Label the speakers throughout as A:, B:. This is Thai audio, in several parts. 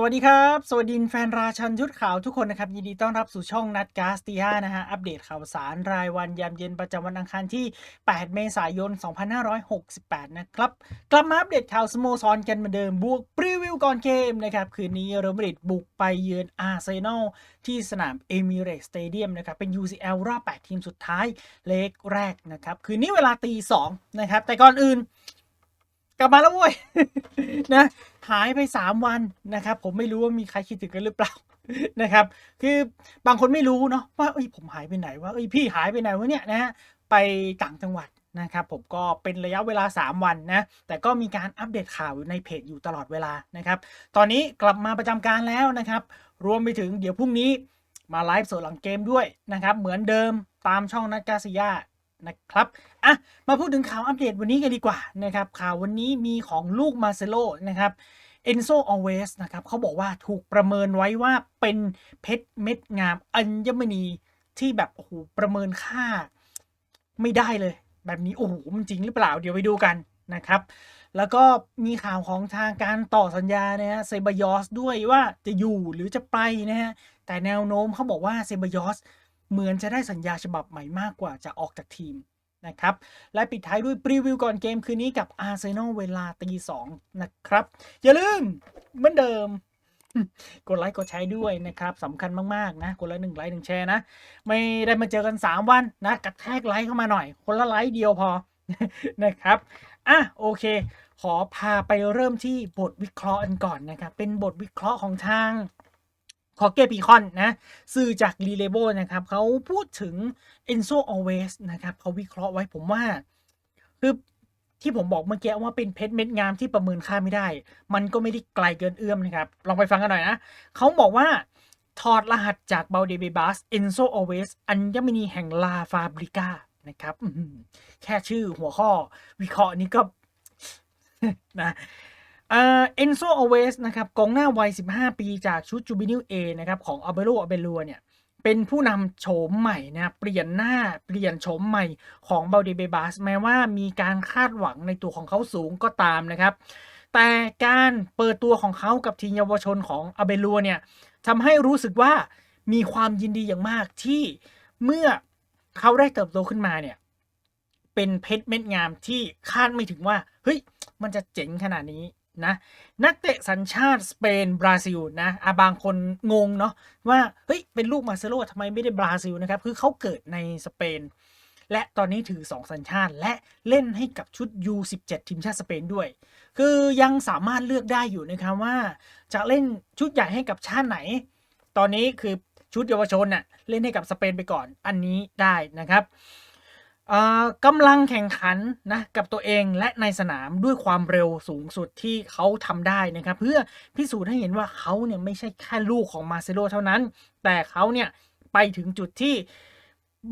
A: สวัสดีครับ สวัสดีแฟนราชันยุทธข่าวทุกคนนะครับ ยินดีต้อนรับสู่ช่องนัดกาสตีห้านะฮะ อัปเดตข่าวสารรายวันยามเย็นประจำวันอังคารที่ 8 เมษายน 2568 นะครับ กลับมาอัปเดตข่าวสโมสรกันเหมือนเดิมบวกพรีวิวก่อนเกมนะครับ คืนนี้เรอัลมาดริดบุกไปเยือนอาร์เซนอลที่สนามเอมิเรตสเตเดียมนะครับ เป็น UCL รอบ 8 ทีมสุดท้ายเล็กแรกนะครับ คืนนี้เวลาตี2นะครับ แต่ก่อนอื่น กลับมาแล้วเว้ยนะหายไป 3 วันนะครับ ผมไม่รู้ว่ามีใครคิดถึงกันหรือเปล่านะครับ คือบางคนไม่รู้เนาะว่าเอ้ยผมหายไปไหนว่าเอ้ยพี่หายไปไหนวะเนี่ยนะฮะไปต่างจังหวัดนะครับผมก็เป็นระยะเวลา 3 วันนะ แต่ก็มีการอัปเดตข่าวอยู่ในเพจอยู่ตลอดเวลานะครับ ตอนนี้กลับมาประจำการแล้วนะครับ รวมไปถึงเดี๋ยวพรุ่งนี้มาไลฟ์สดหลังเกมด้วยนะครับ เหมือนเดิมตามช่องนัดกาซิยา นะครับอะมาพูดถึงข่าวอัปเดตวันนี้กันดีกว่านะครับข่าววันนี้มีของลูกมาเซโลนะครับเอนโซอเวสนะครับเขาบอกว่าถูกประเมินไว้ว่าเป็นเพชรเม็ดงามอัญมณีที่แบบโอ้โหประเมินค่าไม่ได้เลย แบบนี้โอ้โหมันจริงหรือเปล่าเดี๋ยวไปดูกันนะครับแล้วก็มีข่าวของทางการต่อสัญญานะฮะเซบายอสด้วยว่าจะอยู่หรือจะไปนะฮะแต่แนวโน้มเขาบอกว่าเซบายอส เหมือนจะได้สัญญาฉบับใหม่มากกว่าจะออกจากทีมนะครับ และปิดท้ายด้วยปรีวิวก่อนเกมคืนนี้กับอาร์เซนอลเวลาตีสองนะครับ อย่าลืมเหมือนเดิม กดไลค์กดแชร์ด้วยนะครับสำคัญมากๆนะคนละหนึ่งไลค์หนึ่งแชร์นะ ไม่ได้มาเจอกัน 3 วันนะกระแทกไลค์เข้ามาหน่อย คนละไลค์เดียวพอนะครับอะโอเค ขอพาไปเริ่มที่บทวิเคราะห์กันก่อนนะครับ เป็นบทวิเคราะห์ของทาง คอเกปีคอนนะสื่อจากรีเลโบนะครับเขาพูดถึง Enzo Alves นะครับเขาวิเคราะห์ไว้ผมว่า คือที่ผมบอกเมื่อกี้ว่าเป็นเพชรเม็ดงามที่ประเมินค่าไม่ได้ มันก็ไม่ได้ไกลเกินเอื้อมนะครับ ลองไปฟังกันหน่อยนะเขาบอกว่าถอดรหัสจากเบลเดเบบัสเอนโซอเวสอัญมณีแห่งลาฟาบริกานะครับแค่ชื่อหัวข้อวิเคราะห์นี้ก็นะ เอนโซอเวสนะครับกองหน้าวัย 15 ปีจากชุดจูบินิลเอนะครับของอัเบโรอัเบลัวเนี่ยเป็นผู้นำโฉมใหม่นะเปลี่ยนหน้าเปลี่ยนโฉมใหม่ของเบลเดเบบัสแม้ว่ามีการคาดหวังในตัวของเขาสูงก็ตามนะครับ แต่การเปิดตัวของเขากับทีมเยาวชนของอาเบลัวเนี่ยทำให้รู้สึกว่ามีความยินดีอย่างมากที่เมื่อเขาได้เติบโตขึ้นมาเนี่ยเป็นเพชรเม็ดงามที่คาดไม่ถึงว่าเฮ้ยมันจะเจ๋งขนาดนี้ นะนักเตะสัญชาติสเปนบราซิลนะอาบางคนงงเนาะว่าเฮ้ยเป็นลูกมาเซโลทำไมไม่ได้บราซิลนะครับคือเขาเกิดในสเปน และตอนนี้ถือ 2 สัญชาติและเล่นให้กับชุด U17 ทีมชาติสเปนด้วย คือยังสามารถเลือกได้อยู่นะครับว่า จะเล่นชุดใหญ่ให้กับชาติไหน ตอนนี้คือชุดเยาวชนน่ะเล่นให้กับสเปนไปก่อนอันนี้ได้นะครับ กำลังแข่งขันนะกับตัวเองและในสนามด้วยความเร็วสูงสุดที่เขาทำได้นะครับ เพื่อพิสูจน์ให้เห็นว่าเขาเนี่ยไม่ใช่แค่ลูกของมาเซโลเท่านั้น แต่เขาเนี่ยไปถึงจุดที่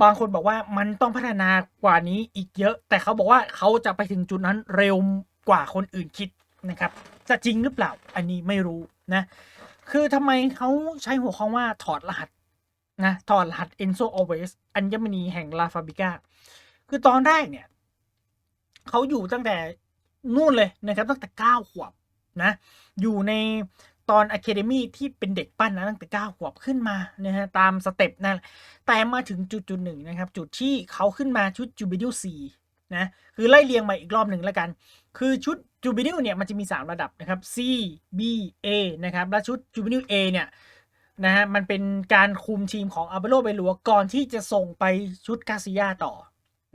A: บางคนบอกว่ามันต้องพัฒนากว่านี้อีกเยอะ แต่เขาบอกว่าเขาจะไปถึงจุดนั้นเร็วกว่าคนอื่นคิดนะครับ จะจริงหรือเปล่าอันนี้ไม่รู้นะ คือทำไมเขาใช้หัวข้อว่าถอดรหัสนะถอดรหัส Enzo Alves อัญมณีแห่งลาฟาบิก้า คือตอนแรกเนี่ยเขาอยู่ตั้งแต่นู่นเลยนะครับตั้งแต่เก้าขวบนะอยู่ในตอนอะเคเดมีที่เป็นเด็กปั้นนะตั้งแต่เก้าขวบขึ้นมานะฮะตามสเต็ปนั่นแหละแต่มาถึงจุดจุดหนึ่งนะครับ จุดที่เขาขึ้นมาชุดจูบิลิลซีนะคือไล่เรียงมาอีกรอบหนึ่งแล้วกัน คือชุดจูบิลิลเนี่ยมันจะมี 3 ระดับนะครับ C B A นะครับและชุดจูบิลิล A เนี่ยนะฮะมันเป็นการคุมทีมของอาเบโรเบลัวก่อนที่จะส่งไปชุดกาซิยาต่อ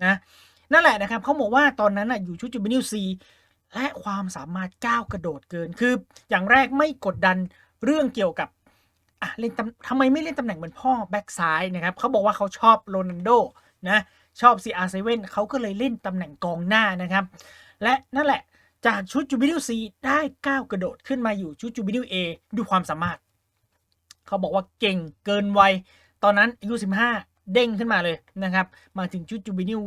A: นะนั่นแหละนะครับเขาบอกว่าตอนนั้นอะอยู่ชุดจูบิลิลซีและความสามารถก้าวกระโดดเกินคือ อย่างแรกไม่กดดันเรื่องเกี่ยวกับอะเล่นทำไมไม่เล่นตำแหน่งเหมือนพ่อแบ็กซ้ายนะครับเขาบอกว่าเขาชอบโรนัลโดนะชอบ CR7 เขาก็เลยเล่นตำแหน่งกองหน้านะครับ และนั่นแหละจากชุดจูบิลิลซีได้ก้าวกระโดดขึ้นมาอยู่ชุดจูบิลิลเอด้วยความสามารถ เขาบอกว่าเก่งเกินวัย ตอนนั้นอายุ 15 เด้งขึ้นมาเลยนะครับ มาถึงชุดจูบิลิล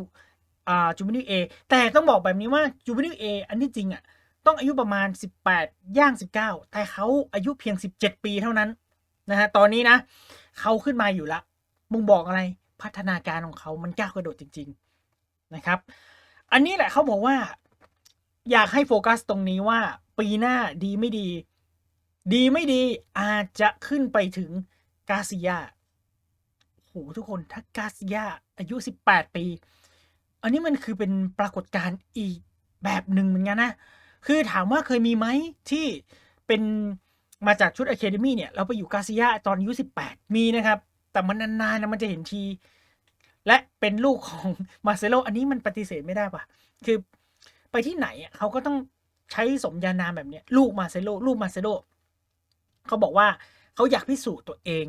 A: อ่าจูบิลิลเอแต่ต้องบอกแบบนี้ว่าจูบิลิลเออันที่จริงอะต้องอายุประมาณ 18 ย่าง 19 แต่เขาอายุเพียง 17 ปีเท่านั้นนะฮะตอนนี้นะเขาขึ้นมาอยู่ละมึงบอกอะไรพัฒนาการของเขามันก้าวกระโดดจริง ๆนะครับ อันนี้แหละเขาบอกว่า อยากให้โฟกัสตรงนี้ว่าปีหน้าดีไม่ดี ดีไม่ดีอาจจะขึ้นไปถึงกาซิยา หทุกคนถ้ากาซิยาอายุ 18 ปี อันนี้มันคือเป็นปรากฏการณ์อีกแบบหนึ่งเหมือนกันนะ คือถามว่าเคยมีไหมที่เป็นมาจากชุดอะเคเดมี่เนี่ย เราไปอยู่กาซิยาตอนอายุ 18 มีนะครับ แต่มันนานๆนะมันจะเห็นที และเป็นลูกของมาเซโลอันนี้มันปฏิเสธไม่ได้ปะคือไปที่ไหนเขาก็ต้องใช้สมญานามแบบเนี้ยลูกมาเซโลลูกมาเซโลเขาบอกว่าเขาอยากพิสูจน์ตัวเอง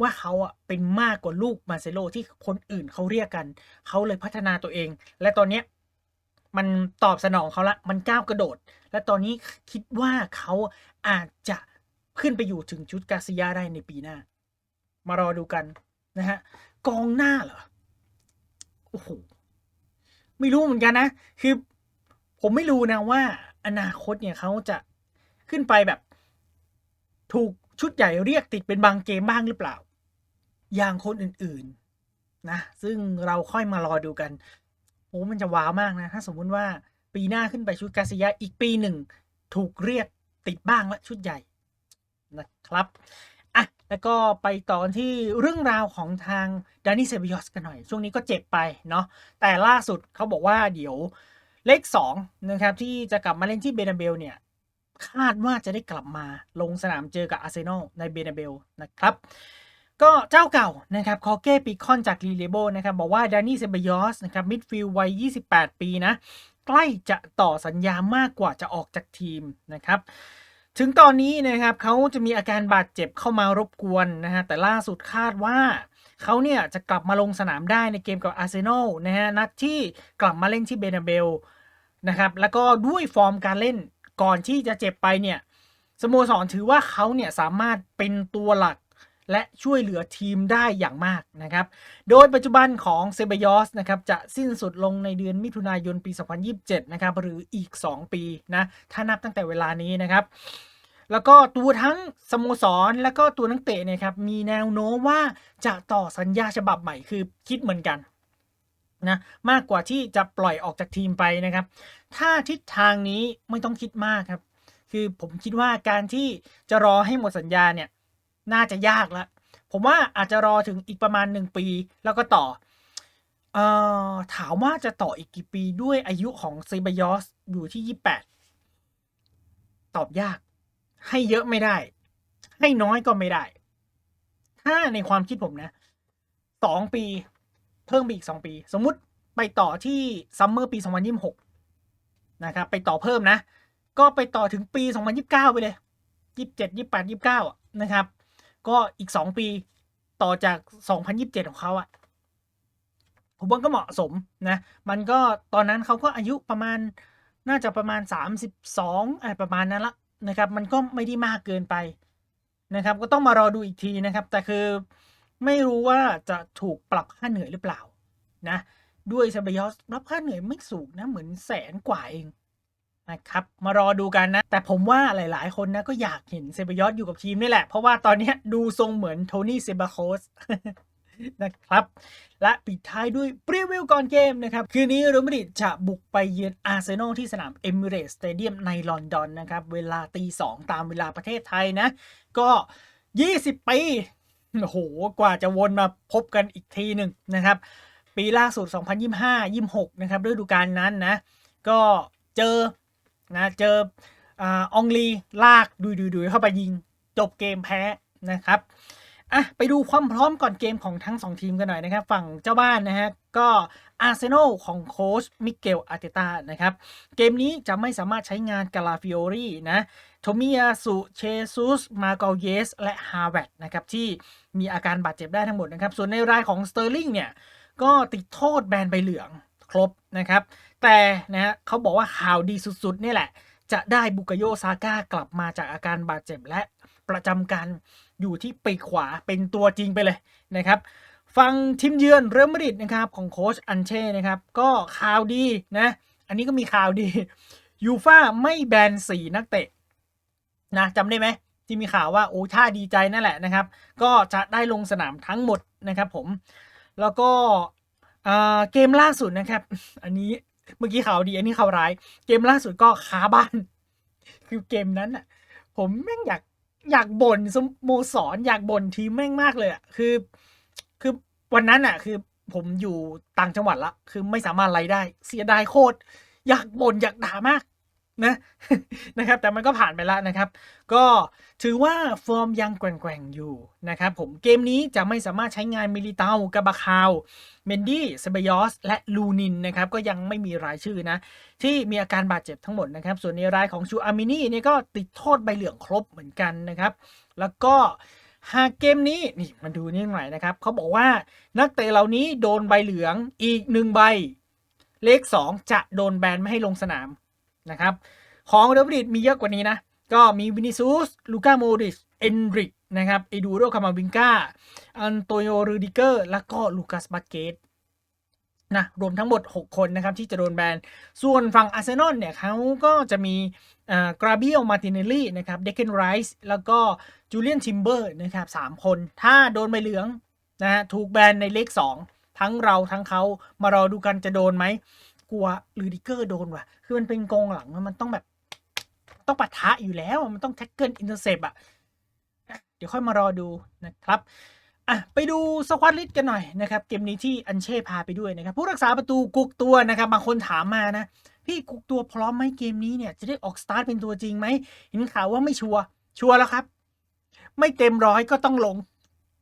A: ว่าเขาอะเป็นมากกว่าลูกมาเซโลที่คนอื่นเขาเรียกกัน เขาเลยพัฒนาตัวเอง และตอนเนี้ยมันตอบสนองเขาละ มันก้าวกระโดด และตอนนี้คิดว่าเขาอาจจะขึ้นไปอยู่ถึงชุดกาซิยาได้ในปีหน้า มารอดูกันนะฮะ กองหน้าเหรอ โอ้โห ไม่รู้เหมือนกันนะ คือ ผมไม่รู้นะว่า อนาคตเนี่ยเขาจะขึ้นไปแบบ ถูก ชุดใหญ่เรียกติดเป็นบางเกมบ้างหรือเปล่า อย่างคนอื่นๆนะซึ่งเราค่อยมารอดูกันโอ้มันจะว้าวมากนะ ถ้าสมมุติว่าปีหน้าขึ้นไปชุดกาซิยาอีกปีหนึ่ง ถูกเรียกติดบ้างและชุดใหญ่นะครับอะแล้วก็ไปต่อที่เรื่องราวของทางดานิเซบิยอสกันหน่อย ช่วงนี้ก็เจ็บไปเนาะแต่ล่าสุดเขาบอกว่าเดี๋ยวเลขสองนะครับที่จะกลับมาเล่นที่เบนาเบลเนี่ย คาดว่าจะได้กลับมาลงสนามเจอกับอาร์เซนอลในเบนาเบลนะครับก็เจ้าเก่านะครับคอเก้ปิคอนจากลีเลโบนะครับบอกว่าดานิเซบยอสนะครับมิดฟิลด์วัย 28 ปีนะ ใกล้จะต่อสัญญามากกว่าจะออกจากทีมนะครับถึงตอนนี้นะครับเขาจะมีอาการบาดเจ็บเข้ามารบกวนนะฮะแต่ล่าสุดคาดว่าเขาเนี่ยจะกลับมาลงสนามได้ในเกมกับอาร์เซนอลนะฮะนัดที่กลับมาเล่นที่เบนาเบลนะครับแล้วก็ด้วยฟอร์มการเล่น ก่อนที่จะเจ็บไปเนี่ยสโมสรถือว่าเขาเนี่ยสามารถเป็นตัวหลักและช่วยเหลือทีมได้อย่างมากนะครับ โดยปัจจุบันของเซบายอสนะครับจะสิ้นสุดลงในเดือนมิถุนายนปี 2027 นะครับหรืออีก 2 ปีนะถ้านับตั้งแต่เวลานี้นะครับแล้วก็ตัวทั้งสโมสรและก็ตัวนักเตะเนี่ยครับมีแนวโน้มว่าจะต่อสัญญาฉบับใหม่คือคิดเหมือนกัน นะมากกว่าที่จะปล่อยออกจากทีมไปนะครับ ถ้าทิศทางนี้ไม่ต้องคิดมากครับ คือผมคิดว่าการที่จะรอให้หมดสัญญาเนี่ยน่าจะยากแล้วผมว่าอาจจะรอถึงอีกประมาณหนึ่งปี แล้วก็ต่อเอ่อถามว่าจะต่ออีกกี่ปีด้วยอายุของเซบายอสอยู่ที่ยี่แปดตอบยาก ให้เยอะไม่ได้ ให้น้อยก็ไม่ได้ ถ้าในความคิดผมนะสองปี พิ่มไปอีกสองปี สมมุติไปต่อที่ซัมเมอร์ปีสองพันยี่สิบหกนะครับ ไปต่อเพิ่มนะ ก็ไปต่อถึงปีสองพันยิบเก้าไปเลยยี่สิบเจ็ดยี่แปดยี่เก้านะครับ ก็อีกสองปีต่อจากสองพันยิบเจ็ดของเขาอะผมว่าก็เหมาะสมนะ มันก็ตอนนั้นเขาก็อายุประมาณน่าจะประมาณสามสิบสองอะไรประมาณนั้นละนะครับ มันก็ไม่ได้มากเกินไปนะครับ ก็ต้องมารอดูอีกทีนะครับ แต่คือ ไม่รู้ว่าจะถูกปรับค่าเหนื่อยหรือเปล่านะด้วยซาบยอสรับค่าเหนื่อยไม่สูงนะเหมือนแสนกว่าเองนะครับมารอดูกันนะ แต่ผมว่าหลายๆ คนนะก็อยากเห็นเซบยอสอยู่กับทีมนี่แหละ เพราะว่าตอนนี้ดูทรงเหมือนโทนี่เซบาโคสนะครับ และปิดท้ายด้วยปรีวิวก่อนเกมนะครับ คืนนี้เรอัลมาดริดจะบุกไปเยือนอาร์เซนอลที่สนามเอมิเรตสเตเดียมในลอนดอนนะครับ เวลาตีสองตามเวลาประเทศไทยนะ ก็ 20 ปี โอ้โหกว่าจะวนมาพบกันอีกทีหนึ่งนะครับ ปีล่าสุด 2025 26 นะครับฤดูกาลนั้นนะ ก็เจอนะเจออองลีลากดุยดุยเข้าไปยิงจบเกมแพ้นะครับอะไปดูความพร้อมก่อนเกมของทั้ง 2 ทีมกันหน่อยนะครับ ฝั่งเจ้าบ้านนะฮะ ก็อาร์เซนอลของโค้ชมิเกลอาร์เตตานะครับ เกมนี้จะไม่สามารถใช้งานกาลาฟิโอรีนะโทมิยาสุเชซุส มาเกลเยส และฮาร์เวตนะครับที่มีอาการบาดเจ็บได้ทั้งหมดนะครับ ส่วนในรายของสเตอร์ลิงเนี่ย ก็ติดโทษแบนใบเหลืองครบนะครับ แต่นะฮะเขาบอกว่าข่าวดีสุดๆ นี่แหละ จะได้บุกโยซาก้ากลับมาจากอาการบาดเจ็บและประจำการอยู่ที่ปีกขวาเป็นตัวจริงไปเลยนะครับ ฟังทีมเยือนเรอัลมาดริดนะครับของโค้ชอันเช่นะครับ ก็ข่าวดีนะ อันนี้ก็มีข่าวดียูฟ่าไม่แบนสีนักเตะนะจำได้ไหมที่มีข่าวว่าโอ้ท่าดีใจนั่นแหละนะครับ ก็จะได้ลงสนามทั้งหมดนะครับผม แล้วก็เกมล่าสุดนะครับ อันนี้เมื่อกี้ข่าวดีอันนี้ข่าวร้าย เกมล่าสุดก็คาบ้าน คือเกมนั้นอะ ผมแม่งอยากอยากบ่นสโมสรอยากบ่นทีมแม่งมากเลยอะคือ คือวันนั้นอะ คือผมอยู่ต่างจังหวัดละ คือไม่สามารถไล่ได้ เสียดายโคตร อยากบ่นอยากด่ามากนะนะครับ แต่มันก็ผ่านไปแล้วนะครับ ก็ถือว่าฟอร์มยังแกว่งๆอยู่นะครับ ผมเกมนี้จะไม่สามารถใช้งานมิลิเตากาบาคาวเมนดี้เซเบยอสและลูนินนะครับ ก็ยังไม่มีรายชื่อนะ ที่มีอาการบาดเจ็บทั้งหมดนะครับ ส่วนในรายของชูอามินี่นี่ก็ติดโทษใบเหลืองครบเหมือนกันนะครับ แล้วก็ หากเกมนี้นี่มาดูนี่หน่อยนะครับเขาบอกว่านักเตะเหล่านี้โดนใบเหลืองอีกหนึ่งใบ เลข 2 จะโดนแบนไม่ให้ลงสนามนะครับของเรอัลมาดริดมีเยอะกว่านี้นะ ก็มีวินิซูสลูก้าโมดิสเอนริกนะครับเอดูโรคามาวิงกาอันโตโยรูดิเกอร์ แล้วก็ลูคัสบาเกต นะรวมทั้งหมด 6 คนนะครับที่จะโดนแบน ส่วนฝั่งอาร์เซนอลเนี่ยเขาก็จะมีกราเบียลมาติเนลลี่นะครับเดคเกนไรส์แล้วก็จูเลียนทิมเบอร์นะครับสามคน ถ้าโดนใบเหลืองนะฮะถูกแบนในเลข 2 ทั้งเราทั้งเขามารอดูกันจะโดนไหมกลัวลูดิเกอร์โดนว่ะ คือมันเป็นกองหลังมันต้องแบบต้องปะทะอยู่แล้ว มันต้องแท็กเกิลอินเตอร์เซปอะเดี๋ยวค่อยมารอดูนะครับ อะไปดูสควอตลิสกันหน่อยนะครับเกมนี้ที่อันเช่พาไปด้วยนะครับผู้รักษาประตูกุกตัวนะครับบางคนถามมานะ พี่กุกตัวพร้อมไหมเกมนี้เนี่ยจะได้ออกสตาร์ทเป็นตัวจริงไหมเห็นข่าวว่าไม่ชัวร์ชัวร์แล้วครับ ไม่เต็มร้อยก็ต้องลง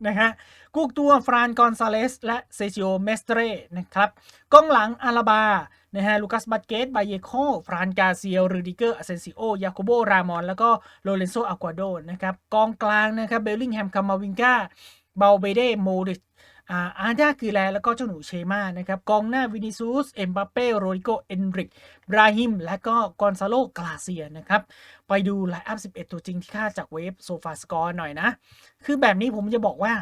A: นะฮะกุกตัวฟรานกอนซาเลสและเซซิโอเมสเตรนะครับกองหลังอาราบานะฮะลูคัสบัตเกตบาเยโคฟรานกาเซียรูดิเกอร์อเซนซิโอยาโคโบรามอน แล้วก็โลเรนโซอากวาโดนะครับกองกลางนะครับเบลลิงแฮมคามาวิงกา เบลเบเดโมดิอาอาร์ดาคือแลแล้วก็เจ้าหนูเชมานะครับกองหน้าวินิซูส เอ็มบัปเป้โรดิโกเอนริกบราฮิม และก็กอนซาโลกลาเซียนะครับ ไปดูไลน์อัพ 11 ตัวจริงที่ค่าจากเว็บโซฟาสกอร์หน่อยนะ คือแบบนี้ผมจะบอกว่า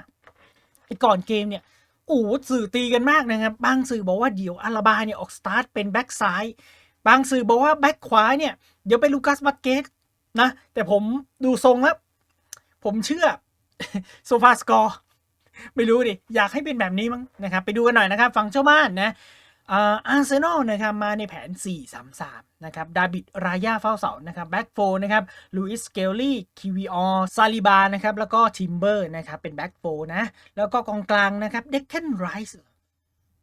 A: ก่อนเกมเนี่ยโอ้สื่อตีกันมากนะครับ บางสื่อบอกว่าเดี๋ยวอาราบาเนี่ยออกสตาร์ทเป็นแบ็กซ้าย บางสื่อบอกว่าแบ็กขวาเนี่ยเดี๋ยวไปลูคัสบัตเกตนะ แต่ผมดูทรงแล้วผมเชื่อ โซฟาสกอร์ไม่รู้ดิ อยากให้เป็นแบบนี้มั้งนะครับ ไปดูกันหน่อยนะครับฟังเจ้าบ้านนะอาร์เซนอลนะครับมาในแผน 4-3-3 นะครับ ดาบิด รายาเฝ้าเสา นะครับ แบ็กโฟนะครับ ลูอิส เกลลี่ คิวีออซาลิบา นะครับ แล้วก็ทิมเบอร์ นะครับ เป็นแบ็กโฟนะ แล้วก็กองกลางนะครับ เด็กเคนไรส์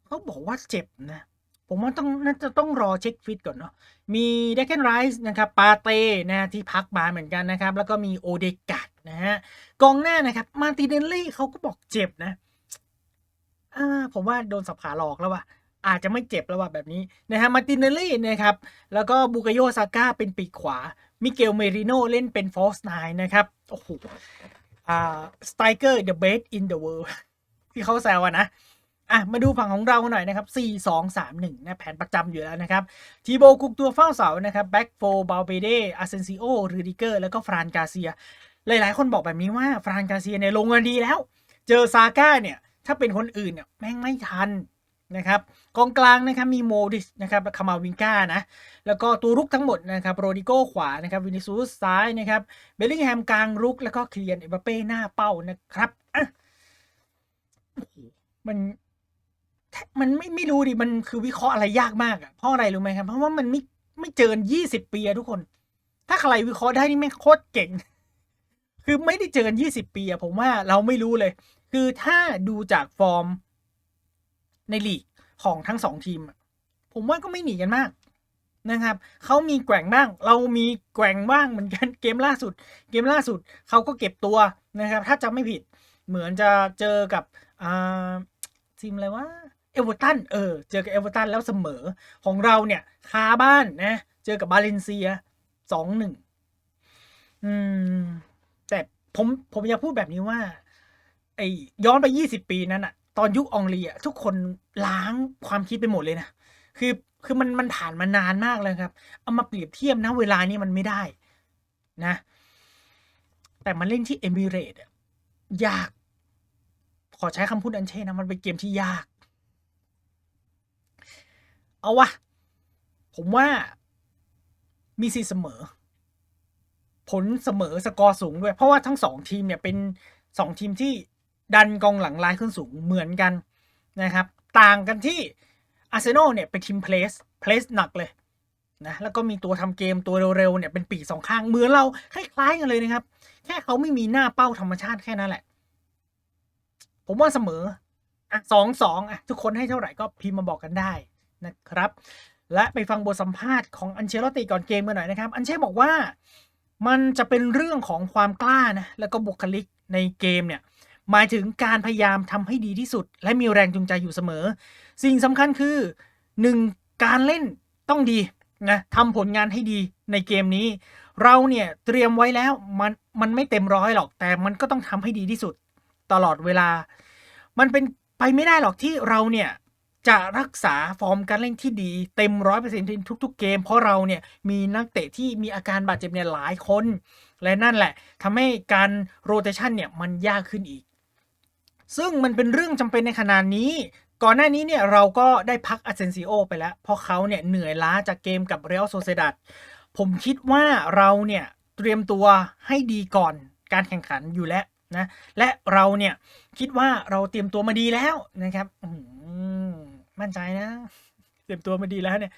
A: เขาบอกว่าเจ็บนะ ผมว่าต้องน่าจะต้องรอเช็คฟิตก่อนเนาะ มีเดคเคนไรส์นะครับ ปาเต้ นะ ที่พักมาเหมือนกันนะครับ แล้วก็มีโอเดกั นะฮะกองหน้านะครับมาติเนลลี่เขาก็บอกเจ็บนะอ่าผมว่าโดนสับขาหลอกแล้วว่ะอาจจะไม่เจ็บแล้วว่ะแบบนี้นะฮะมาติเนลลี่นะครับแล้วก็บูกาโยซาก้าเป็นปีกขวา มิเกลเมริโนเล่นเป็นฟอสไนนะครับโอ้โหอ่าสไตเกอร์ the best in the world ที่เขาแซวอะนะอะมาดูฝั่งของเราหน่อยนะครับ 4 2 3 1นะแผนประจำอยู่แล้วนะครับ ทีโบกุกตัวเฝ้าเสานะครับแบ็กโฟบาเบเดอาเซนซิโอรูดิเกอร์ แล้วก็ฟรานกาเซีย หลายๆ คนบอกแบบนี้ว่าฟรานกาเซียเนี่ยลงเงินดีแล้ว เจอซาก้าเนี่ยถ้าเป็นคนอื่นเนี่ยแม่งไม่ทันนะครับกองกลางนะครับมีโมดิสนะครับคามาวิงกานะแล้วก็ตัวรุกทั้งหมดนะครับโรดิโก้ขวานะครับวินิซูสซ้ายนะครับเบลลิงแฮมกลางรุก แล้วก็เคลียนเอเบเป้หน้าเป้านะครับอะมันมันไม่ไม่รู้ดิมันคือวิเคราะห์อะไรยากมากอะเพราะอะไรรู้ไหมครับเพราะว่ามันไม่ไม่เจอยี่สิบปีทุกคน ถ้าใครวิเคราะห์ได้นี่แม่งโคตรเก่ง คือไม่ได้เจอกันยี่สิบปีอะผมว่าเราไม่รู้เลย คือถ้าดูจากฟอร์มในลีกของทั้งสองทีม ผมว่าก็ไม่หนีกันมากนะครับเขามีแกว่งบ้าง เรามีแกว่งบ้างเหมือนกันเกมล่าสุด เกมล่าสุดเขาก็เก็บตัวนะครับ ถ้าจำไม่ผิดเหมือนจะเจอกับทีมอะไรวะเอเวอร์ตันเออเจอกับเอเวอร์ตันแล้วเสมอของเราเนี่ยคาบ้านนะ เจอกับบาเลนเซียสองหนึ่งอืม แต่ผมผมอยากพูดแบบนี้ว่า ไอ้ย้อนไปยี่สิบปีนั้นอะตอนยุคอองลีอะทุกคนล้างความคิดไปหมดเลยนะคือคือมันมันผ่านมานานมากเลยครับ เอามาเปรียบเทียบนะเวลานี้มันไม่ได้นะ แต่มันเล่นที่เอมิเรตอะยาก ขอใช้คำพูดอันเช่นะ มันเป็นเกมที่ยาก เอาวะ ผมว่ามีซีเสมอ ผลเสมอสกอร์สูงด้วย เพราะว่าทั้งสองทีมเนี่ยเป็นสองทีมที่ดันกองหลังลายขึ้นสูงเหมือนกันนะครับ ต่างกันที่อาร์เซนอลเนี่ยเป็นทีมเพลสเพลสหนักเลยนะแล้วก็มีตัวทำเกมตัวเร็วๆเนี่ยเป็นปีสองข้างเหมือนเราคล้ายๆกันเลยนะครับ แค่เขาไม่มีหน้าเป้าธรรมชาติแค่นั้นแหละ ผมว่าเสมออะสองสองอะทุกคนให้เท่าไหร่ก็พิมพ์มาบอกกันได้นะครับ และไปฟังบทสัมภาษณ์ของอันเชลติก่อนเกมกันหน่อยนะครับ อันเช่บอกว่า มันจะเป็นเรื่องของความกล้านะแล้วก็บุคลิกในเกมเนี่ยหมายถึงการพยายามทำให้ดีที่สุด และมีแรงจูงใจอยู่เสมอ สิ่งสำคัญคือหนึ่งการเล่นต้องดีนะทำผลงานให้ดีในเกมนี้ เราเนี่ยเตรียมไว้แล้วมันมันไม่เต็มร้อยหรอกแต่มันก็ต้องทำให้ดีที่สุด ตลอดเวลา มันเป็นไปไม่ได้หรอกที่เราเนี่ย จะรักษาฟอร์มการเล่นที่ดีเต็มร้อยเปอร์เซ็นต์ทุก ๆ เกม เพราะเราเนี่ยมีนักเตะที่มีอาการบาดเจ็บเนี่ยหลายคน และนั่นแหละทำให้การโรเตชันเนี่ยมันยากขึ้นอีก ซึ่งมันเป็นเรื่องจำเป็นในขนาดนี้ ก่อนหน้านี้เนี่ยเราก็ได้พักอาเซนซิโอไปแล้ว เพราะเขาเนี่ยเหนื่อยล้าจากเกมกับเรอัลโซเซดัดผมคิดว่าเราเนี่ยเตรียมตัวให้ดีก่อนการแข่งขันอยู่แล้วนะและเราเนี่ยคิดว่าเราเตรียมตัวมาดีแล้วนะครับอื้อหือ มั่นใจนะเตรียมตัวมาดีแล้วเนี่ย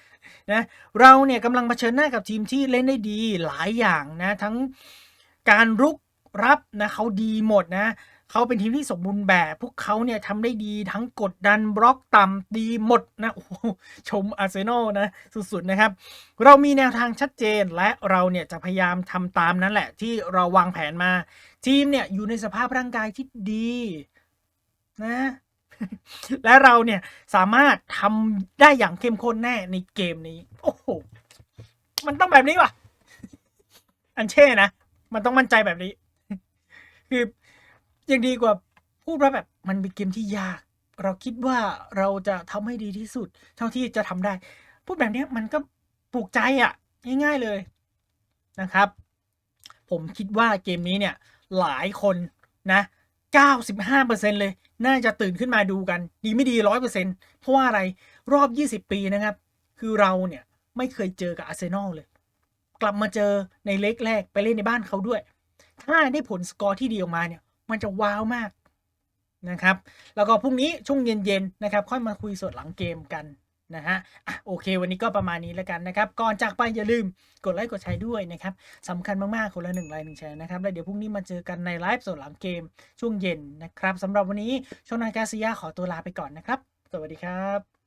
A: นะเราเนี่ยกำลังเผชิญหน้ากับทีมที่เล่นได้ดีหลายอย่างนะทั้งการรุกรับนะเขาดีหมดนะเขาเป็นทีมที่สมบูรณ์แบบ พวกเขาเนี่ยทำได้ดีทั้งกดดันบล็อกต่ำดีหมดนะโอ้โหชมอาร์เซนอลนะสุดๆนะครับ เรามีแนวทางชัดเจนและเราเนี่ยจะพยายามทำตามนั้นแหละ ที่เราวางแผนมา ทีมเนี่ยอยู่ในสภาพร่างกายที่ดีนะ และเราเนี่ยสามารถทำได้อย่างเข้มข้นแน่ในเกมนี้ โอ้โห มันต้องแบบนี้ว่ะ อันเช่นะ มันต้องมั่นใจแบบนี้ คือยังดีกว่าพูดว่าแบบ มันเป็นเกมที่ยาก เราคิดว่าเราจะทำให้ดีที่สุด เท่าที่จะทำได้ พูดแบบนี้มันก็ปลุกใจอะ่ะ ง่ายๆเลยนะครับ ผมคิดว่าเกมนี้เนี่ย หลายคนนะ 95%เลย น่าจะตื่นขึ้นมาดูกัน ดีไม่ดี 100%เพราะว่าอะไรรอบ 20 ปีนะครับ คือเราเนี่ย ไม่เคยเจอกับอาร์เซนอลเลย กลับมาเจอในเล็กแรกไปเล่นในบ้านเขาด้วย ถ้าได้ผลสกอร์ที่ดีออกมาเนี่ย มันจะว้าวมากนะครับ แล้วก็พรุ่งนี้ช่วงเย็นๆนะครับ ค่อยมาคุยสดหลังเกมกัน นะฮะอะโอเค วันนี้ก็ประมาณนี้แล้วกันนะครับ ก่อนจากไปอย่าลืมกดไลค์กดแชร์ด้วยนะครับสำคัญมากๆ คนละหนึ่งไลค์หนึ่งแชร์นะครับ แล้วเดี๋ยวพรุ่งนี้มาเจอกันในไลฟ์สดหลังเกมช่วงเย็นนะครับสำหรับวันนี้ช่วงนายกาซียาขอตัวลาไปก่อนนะครับ สวัสดีครับ